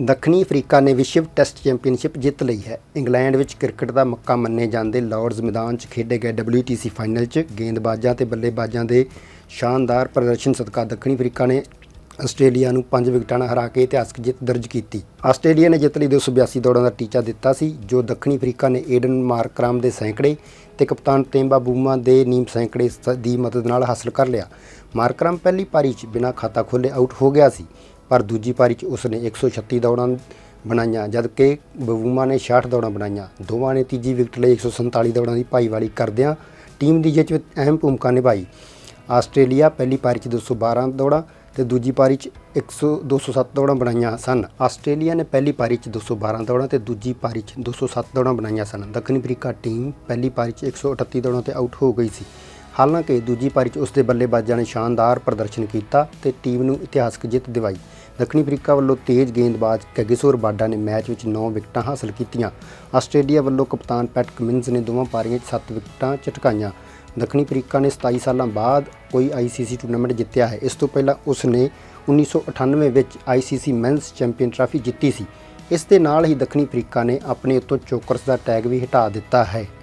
ਦੱਖਣੀ ਅਫਰੀਕਾ ਨੇ ਵਿਸ਼ਵ ਟੈਸਟ ਚੈਂਪੀਅਨਸ਼ਿਪ ਜਿੱਤ ਲਈ ਹੈ। ਇੰਗਲੈਂਡ ਵਿੱਚ ਕ੍ਰਿਕਟ ਦਾ ਮੱਕਾ ਮੰਨੇ ਜਾਂਦੇ ਲਾਰਡਜ਼ ਮੈਦਾਨ 'ਚ ਖੇਡੇ ਗਏ WTC ਫਾਈਨਲ 'ਚ ਗੇਂਦਬਾਜ਼ਾਂ ਤੇ ਬੱਲੇਬਾਜ਼ਾਂ ਦੇ ਸ਼ਾਨਦਾਰ ਪ੍ਰਦਰਸ਼ਨ ਸਦਕਾ ਦੱਖਣੀ ਅਫਰੀਕਾ ਨੇ ਆਸਟ੍ਰੇਲੀਆ ਨੂੰ 5 ਵਿਕਟਾਂ ਨਾਲ ਹਰਾ ਕੇ ਇਤਿਹਾਸਕ ਜਿੱਤ ਦਰਜ ਕੀਤੀ। ਆਸਟ੍ਰੇਲੀਆ ਨੇ ਜਿੱਤ ਲਈ 282 ਦੌੜਾਂ ਦਾ ਟੀਚਾ ਦਿੱਤਾ ਸੀ, ਜੋ ਦੱਖਣੀ ਅਫਰੀਕਾ ਨੇ ਏਡਨ ਮਾਰਕਰਾਮ ਦੇ ਸੈਂਕੜੇ ਤੇ ਕਪਤਾਨ ਤੇਂਬਾ ਬੂਮਾ ਦੇ ਨੀਮ ਸੈਂਕੜੇ ਸ- ਦੀ ਮਦਦ ਨਾਲ ਹਾਸਲ ਕਰ ਲਿਆ। ਮਾਰਕਰਾਮ ਪਹਿਲੀ ਪਾਰੀ 'ਚ ਬਿਨਾਂ ਖਾਤਾ ਖੋਲ੍ਹੇ ਆਊਟ ਹੋ ਗਿਆ ਸੀ। ਪਰ ਦੂਜੀ ਪਾਰੀ 'ਚ ਉਸਨੇ 136 ਦੌੜਾਂ ਬਣਾਈਆਂ, ਜਦਕਿ ਬਵੂਮਾ ਨੇ 66 ਦੌੜਾਂ ਬਣਾਈਆਂ। ਦੋਵਾਂ ਨੇ ਤੀਜੀ ਵਿਕਟ ਲਈ 147 ਦੌੜਾਂ ਦੀ ਭਾਈਵਾਲੀ ਕਰਦਿਆਂ ਟੀਮ ਦੀ ਜਿੱਤ ਵਿੱਚ ਅਹਿਮ ਭੂਮਿਕਾ ਨਿਭਾਈ। ਆਸਟ੍ਰੇਲੀਆ ਪਹਿਲੀ ਪਾਰੀ 'ਚ 212 ਦੌੜਾਂ ਤੇ ਦੂਜੀ ਪਾਰੀ 'ਚ 100 207 ਦੌੜਾਂ ਬਣਾਈਆਂ ਸਨ। ਆਸਟ੍ਰੇਲੀਆ ਨੇ ਪਹਿਲੀ ਪਾਰੀ 'ਚ 212 ਦੌੜਾਂ ਤੇ ਦੂਜੀ ਪਾਰੀ 'ਚ 207 ਦੌੜਾਂ ਬਣਾਈਆਂ ਸਨ। ਦੱਖਣੀ ਅਫਰੀਕਾ ਟੀਮ ਪਹਿਲੀ ਪਾਰੀ 'ਚ 138 ਦੌੜਾਂ ਤੇ ਆਊਟ ਹੋ ਗਈ ਸੀ। ਹਾਲਾਂਕਿ ਦੂਜੀ ਪਾਰੀ 'ਚ ਉਸਦੇ ਬੱਲੇਬਾਜ਼ਾਂ ਨੇ ਸ਼ਾਨਦਾਰ ਪ੍ਰਦਰਸ਼ਨ ਕੀਤਾ ਤੇ ਟੀਮ ਨੂੰ ਇਤਿਹਾਸਕ ਜਿੱਤ ਦਿਵਾਈ। ਦੱਖਣੀ ਅਫਰੀਕਾ ਵੱਲੋਂ ਤੇਜ਼ ਗੇਂਦਬਾਜ਼ ਕੈਗਿਸੋਰ ਬਾਡਾ ਨੇ ਮੈਚ ਵਿੱਚ 9 ਵਿਕਟਾਂ ਹਾਸਲ ਕੀਤੀਆਂ। ਆਸਟ੍ਰੇਲੀਆ ਵੱਲੋਂ ਕਪਤਾਨ ਪੈਟ ਕਮਿੰਸ ਨੇ ਦੋਵਾਂ ਪਾਰੀਆਂ 'ਚ 7 ਵਿਕਟਾਂ ਝਟਕਾਈਆਂ। ਦੱਖਣੀ ਅਫਰੀਕਾ ਨੇ 27 ਸਾਲਾਂ ਬਾਅਦ ਕੋਈ ਆਈਸੀਸੀ ਟੂਰਨਾਮੈਂਟ ਜਿੱਤਿਆ ਹੈ। ਇਸ ਤੋਂ ਪਹਿਲਾਂ ਉਸ ਨੇ 1998 ਵਿੱਚ ਆਈਸੀਸੀ ਮੈਨਸ ਚੈਂਪੀਅਨ ਟਰਾਫੀ ਜਿੱਤੀ ਸੀ। ਇਸ ਦੇ ਨਾਲ ਹੀ ਦੱਖਣੀ ਅਫਰੀਕਾ ਨੇ ਆਪਣੇ ਉੱਤੋਂ ਚੋਕਰਸ ਦਾ ਟੈਗ ਵੀ ਹਟਾ ਦਿੱਤਾ ਹੈ।